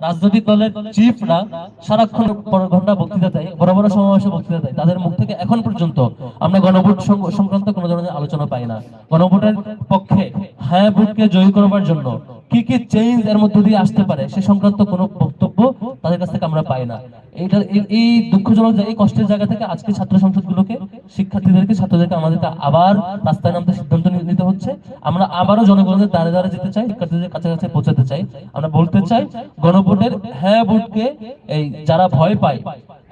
রাজনৈতিক দলের চিফরা সারাক্ষণ ঘণ্টা বক্তৃতা দেয়, বড় বড় সমাবেশে বক্তৃতা দেয়। তাদের মুখ থেকে এখন পর্যন্ত আমরা গণভোট সংক্রান্ত কোনো ধরনের আলোচনা পাই না। গণভোটের পক্ষে হ্যাঁ ভোটকে জয়ী করবার জন্য কি কি চেঞ্জ এর মধ্য দিয়ে আসতে পারে সে সংক্রান্ত কোনো বক্তব্য তাদের কাছ থেকে আমরা পাই না। এইটা এই- দুঃখজনক এই কষ্টের জায়গা থেকে আজকে ছাত্র সংসদগুলোকে, শিক্ষার্থীদেরকে, ছাত্রদেরকে আমাদেরকে আবার রাস্তায় নামতে সিদ্ধান্ত নিতে হচ্ছে। আমরা আবারও জনগণের দ্বারে দ্বারে যেতে চাই, শিক্ষার্থীদের কাছে কাছে পৌঁছাতে চাই। আমরা বলতে চাই গণভোটের হ্যাঁ ভোটকে এই যারা ভয় পায়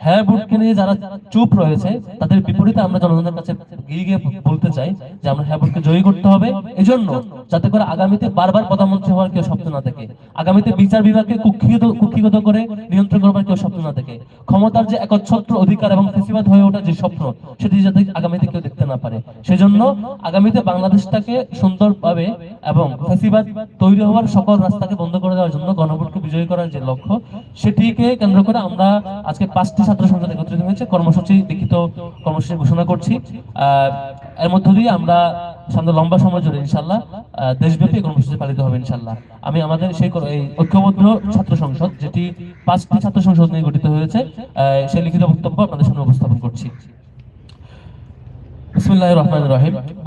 হ্যাঁ ভোটকে নিয়ে যারা চুপ রয়েছে, তাদের বিপরীতে আমরা জনগণের কাছে গিয়ে গিয়ে বলতে চাই যে আমরা হ্যাঁ ভোটকে জয়ী করতে হবে। এজন্য যাতে করে আগামীতে বারবার প্রধানমন্ত্রী হওয়ার কেউ স্বপ্ন না থাকে আগামীতে বিচার বিভাগকে কুক্ষিগত কুক্ষিগত করে নিয়ন্ত্রণ করবার কেউ স্বপ্ন না থাকে ক্ষমতার যে একচ্ছত্র অধিকার এবং ফেসিবাদ হয়ে ওঠা যে স্বপ্ন, সেটি যাতে আগামীতে কেউ দেখতে না পারে। সেজন্য আগামীতে বাংলাদেশটাকে সুন্দরভাবে এবং ফেসিবাদ তৈরি হওয়ার সকল রাস্তাকে বন্ধ করে দেওয়ার জন্য গণভোটকে বিজয়ী করার যে লক্ষ্য, সেটিকে কেন্দ্র করে আমরা আজকে পাঁচটি ছাত্র সংসদ একত্রিত হয়েছে। কর্মসূচি, লিখিত কর্মসূচি ঘোষণা করছি। এর মধ্য দিয়ে আমরা সামনে লম্বা সময় জুড়ে ইনশাল্লাহ দেশব্যাপী কর্মসূচি পালিত হবে ইনশাল্লাহ আমি আমাদের সেই এই ঐক্যবদ্ধ ছাত্র সংসদ, যেটি পাঁচটি ছাত্র সংসদ নিয়ে গঠিত হয়েছে সেই লিখিত বক্তব্য আপনাদের সামনে উপস্থাপন করছি।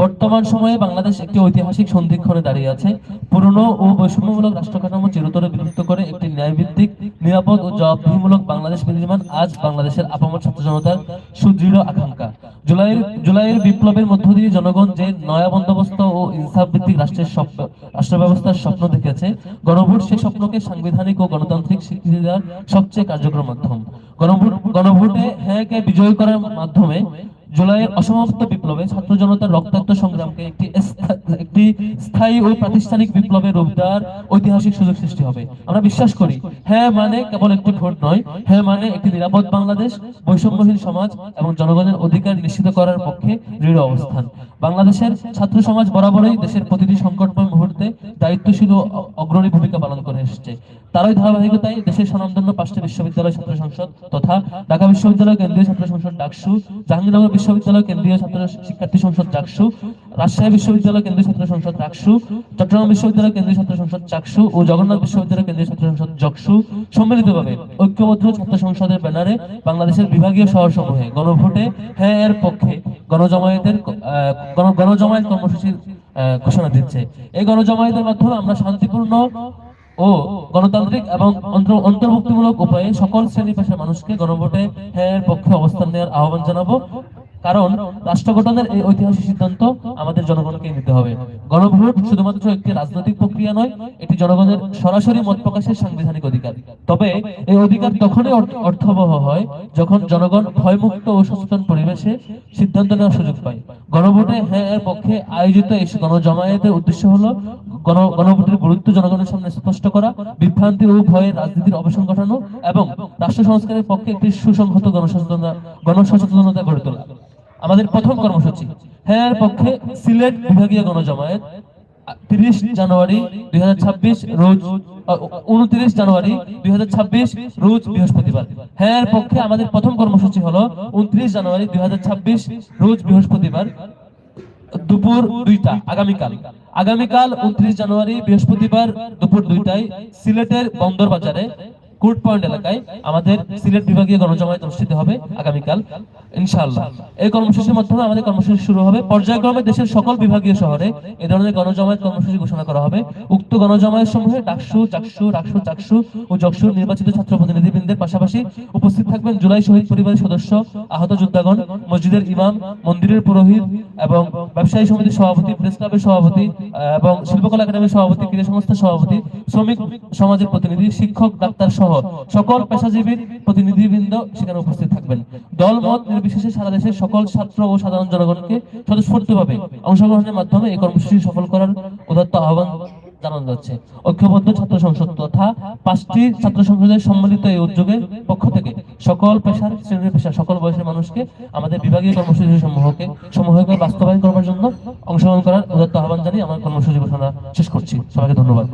বর্তমান সময়ে বাংলাদেশ একটি ঐতিহাসিক সন্ধিক্ষণে দাঁড়িয়ে আছে। পুরনো ও বৈষম্যমূলক রাষ্ট্র কাঠামো চিরতরে বিলুপ্ত করে একটি ন্যায়ভিত্তিক, নিরাপদ ও জবাবদিহিমূলক বাংলাদেশ বিনির্মাণ আজ বাংলাদেশের আপামর ছাত্র জনতার সুদৃঢ় আকাঙ্ক্ষা। জুলাইয়ের জুলাইয়ের বিপ্লবের মধ্য দিয়ে জনগণ যে নয়া বন্দোবস্ত ও ইনসাফ ভিত্তিক রাষ্ট্রের রাষ্ট্র ব্যবস্থার স্বপ্ন দেখেছে, গণভোট সেই স্বপ্নকে সাংবিধানিক ও গণতান্ত্রিক স্বীকৃতি দেওয়ার সবচেয়ে কার্যকর মাধ্যম। গণভোট, গণভোটে হ্যাঁকে বিজয় করার মাধ্যমে জুলাইয়ের অসমাপ্ত বিপ্লবে ছাত্র জনতার রক্তাক্ত সংগ্রামকে একটি একটি স্থায়ী ও প্রাতিষ্ঠানিক বিপ্লবের রূপ দেওয়ার ঐতিহাসিক সুযোগ সৃষ্টি হবে। আমরা বিশ্বাস করি হ্যাঁ মানে কেবল একটি ভোট নয় হ্যাঁ মানে একটি নিরাপদ বাংলাদেশ, বৈষম্যহীন সমাজ এবং জনগণের অধিকার নিশ্চিত করার পক্ষে দৃঢ় অবস্থান। বাংলাদেশের ছাত্র সমাজ বরাবরই দেশের প্রতিটি সংকটময় মুহূর্তে দায়িত্বশীল ও অগ্রণী ভূমিকা পালন করে এসেছে। তারই ধারাবাহিকতায় দেশের স্বনামধন্য পাঁচটি বিশ্ববিদ্যালয় ছাত্র সংসদ তথা ঢাকা বিশ্ববিদ্যালয়, কেন্দ্রীয় ছাত্র সংসদ ডাকসু, জাহাঙ্গীরনগর বিশ্ববিদ্যালয়, কেন্দ্রীয় ছাত্র শিক্ষার্থী সংসদ ডাকসু রাজশাহী বিশ্ববিদ্যালয়, কেন্দ্রীয় ছাত্র সংসদ রাকসু চট্টগ্রাম বিশ্ববিদ্যালয়, কেন্দ্রীয় ছাত্র সংসদ চাকসু ও জগন্নাথ বিশ্ববিদ্যালয়, কেন্দ্রীয় ছাত্র সংসদ জকসু সম্মিলিতভাবে ঐক্যবদ্ধ ছাত্র সংসদের ব্যানারে বাংলাদেশের বিভাগীয় শহর সমূহে গণভোটে হ্যাঁ এর পক্ষে গণজমায়েতের গণজমায়েত কর্মসূচির ঘোষণা দিচ্ছে। এই গণজমায়েতের মাধ্যমে আমরা শান্তিপূর্ণ ও গণতান্ত্রিক এবং অন্তর- অন্তর্ভুক্তিমূলক উপায়ে সকল শ্রেণি পেশার মানুষকে গণভোটে হ্যাঁ পক্ষে অবস্থান নেওয়ার আহ্বান জানাব। কারণ রাষ্ট্র গঠনের এই ঐতিহাসিক সিদ্ধান্ত আমাদের জনগণকে নিতে হবে। গণভোট শুধুমাত্র একটি রাজনৈতিক প্রক্রিয়া নয়, এটি জনগণের সরাসরি মত প্রকাশের সাংবিধানিক অধিকার। তবে এই অধিকার তখনই অর্থবহ হয় যখন জনগণ ভয়মুক্ত ও সচেতন পরিবেশে সিদ্ধান্ত নেওয়ার সুযোগ পায়। গণভোটে হ্যাঁ এর পক্ষে আয়োজিত এই গণজমায়েতের উদ্দেশ্য হলো গণ, গণভোটের গুরুত্ব জনগণের সামনে স্পষ্ট করা, বিভ্রান্তি ও ভয়ের রাজনীতির অবসান ঘটানো এবং রাষ্ট্র সংস্কারের পক্ষে একটি সুসংহত গণসচেতনতা গণসচেতনতা গড়ে তোলা। আমাদের প্রথম কর্মসূচি। হ্যাঁ পক্ষে সিলেট বিভাগীয় গণজমায়েত, তিরিশ জানুয়ারি দুই রোজ উনত্রিশ জানুয়ারি দুই রোজ বৃহস্পতিবার। হ্যাঁ পক্ষে আমাদের প্রথম কর্মসূচি হলো উনত্রিশ জানুয়ারি দুই হাজার ছাব্বিশ রোজ বৃহস্পতিবার, দুপুর দুইটা, আগামীকাল। আগামীকাল উনত্রিশ জানুয়ারি বৃহস্পতিবার দুপুর দুইটায় সিলেটের বন্দর বাজারে কোর্ট পয়েন্ট এলাকায় আমাদের সিলেট বিভাগীয় গণজমায়েত অনুষ্ঠিত হবে আগামীকাল, ইনশাআল্লাহ। এই কর্মসূচির মাধ্যমে আমাদের কর্মসূচি শুরু হবে। পর্যায়ক্রমে দেশের সকল বিভাগীয় শহরে এই ধরনের গণজমায়েত কর্মসূচি ঘোষণা করা হবে। উক্ত গণজমায়েত সমূহে ডাকসু, চাকসু, রাকসু, চাকসু ও জকসু নির্বাচিত ছাত্র প্রতিনিধিবৃন্দের পাশাপাশি উপস্থিত থাকবেন জুলাই শহীদ পরিবারের সদস্য, আহত যোদ্ধাগণ, মসজিদের ইমাম, মন্দিরের পুরোহিত এবং ব্যবসায়ী সমিতির সভাপতি, প্রেস ক্লাবের সভাপতি এবং শিল্পকলা একাডেমির সভাপতি, ক্রীড়া সংস্থার সভাপতি, শ্রমিক সমাজের প্রতিনিধি, শিক্ষক, ডাক্তার সহ সকল পেশাজীবীর প্রতিনিধিবৃন্দ সেখানে উপস্থিত থাকবেন। দল মত নির্বিশেষে সারা দেশের সকল ছাত্র ও সাধারণ জনগণকে স্বতঃস্ফূর্তভাবে অংশগ্রহণের মাধ্যমে এই কর্মসূচি সফল করার উদাত্ত আহ্বান জানানো যাচ্ছে। ঐক্যবদ্ধ ছাত্র সংসদ তথা পাঁচটি ছাত্র সংসদের সম্মিলিত এই উদ্যোগের পক্ষ থেকে সকল পেশার, শ্রেণির পেশার, সকল বয়সের মানুষকে আমাদের বিভাগীয় কর্মসূচি সমূহকে সমূহকে বাস্তবায়ন করার জন্য অংশগ্রহণ করার উদাত্ত আহ্বান জানিয়ে আমার কর্মসূচি ঘোষণা শেষ করছি। সবাইকে ধন্যবাদ।